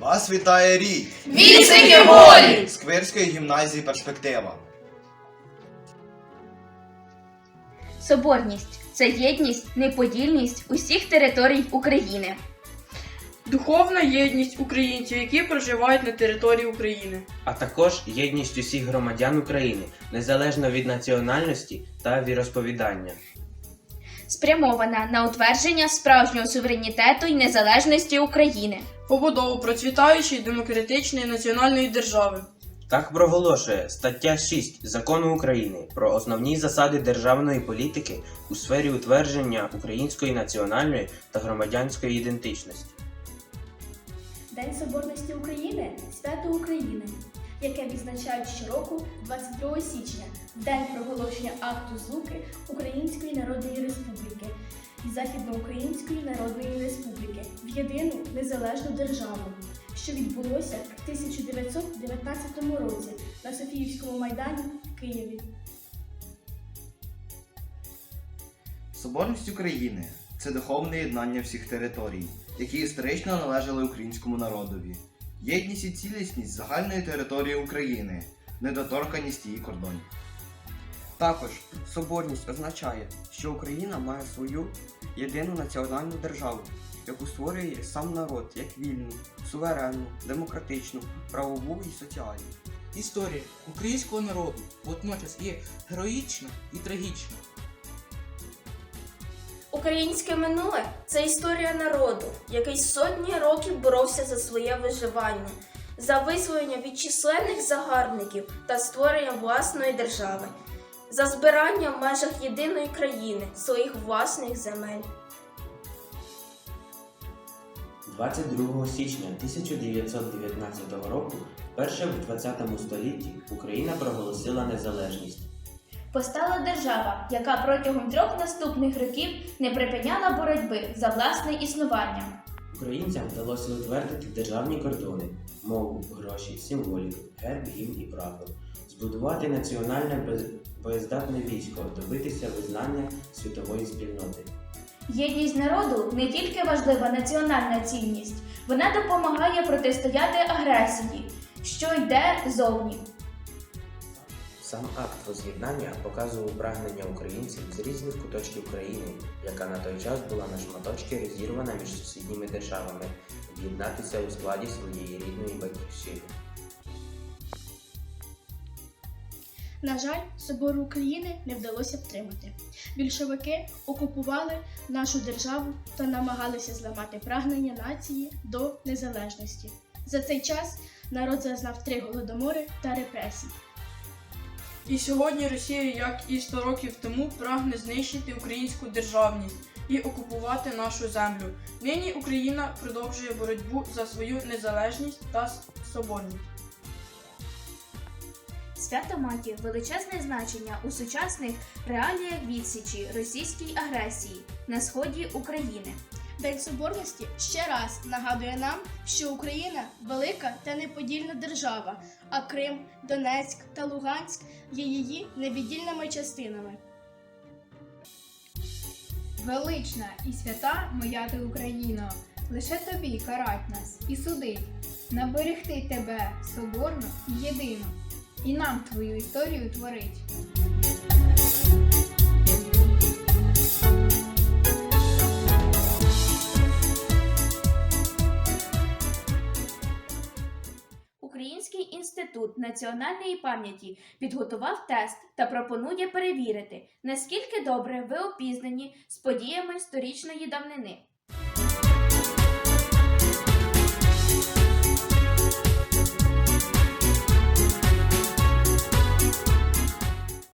Вас вітає рік Вісики волі! Сквирської гімназії перспектива. Соборність це єдність, неподільність усіх територій України. Духовна єдність українців, які проживають на території України. а також єдність усіх громадян України, незалежно від національності та віросповідання. Спрямована на утвердження справжнього суверенітету і незалежності України. Побудову процвітаючої демократичної національної держави. Так проголошує стаття 6 Закону України про основні засади державної політики у сфері утвердження української національної та громадянської ідентичності. День Соборності України свято України, яке відзначають щороку 22 січня, день проголошення акту злуки Української Народної Республіки і Західноукраїнської Народної Республіки в єдину незалежну державу, що відбулося в 1919 році на Софіївському майдані в Києві. Соборність України це духовне єднання всіх територій, які історично належали українському народові. Єдність і цілісність загальної території України, недоторканість її кордонів. Також соборність означає, що Україна має свою єдину національну державу, яку створює сам народ як вільну, суверенну, демократичну, правову і соціальну. Історія українського народу водночас є героїчна і трагічна. Українське минуле це історія народу, який сотні років боровся за своє виживання, за визволення від численних загарбників та створення власної держави, за збирання в межах єдиної країни своїх власних земель. 22 січня 1919 року, вперше в 20 столітті, Україна проголосила незалежність. Постала держава, яка протягом трьох наступних років не припиняла боротьби за власне існування. Українцям вдалося утвердити державні кордони, мову, гроші, символіку, герб, гімн і прапор, збудувати національне боєздатне військо, добитися визнання світової спільноти. Єдність народу не тільки важлива національна цінність, вона допомагає протистояти агресії, що йде зовні. Сам акт воз'єднання показував прагнення українців з різних куточків країни, яка на той час була на шматочки розірвана між сусідніми державами, об'єднатися у складі своєї рідної батьківщини. На жаль, собору України не вдалося втримати. Більшовики окупували нашу державу та намагалися зламати прагнення нації до незалежності. За цей час народ зазнав три голодомори та репресій. І сьогодні Росія, як і 100 років тому, прагне знищити українську державність і окупувати нашу землю. Нині Україна продовжує боротьбу за свою незалежність та соборність. Свято має величезне значення у сучасних реаліях відсічі російській агресії на сході України. День Соборності ще раз нагадує нам, що Україна велика та неподільна держава, а Крим, Донецьк та Луганськ є її невіддільними частинами. Велична і свята моя ти Україно, лише тобі карать нас і судить, наберегти тебе соборну і єдину, і нам твою історію творить. Інститут національної пам'яті підготував тест та пропонує перевірити, наскільки добре ви опізнані з подіями сторічної давнини.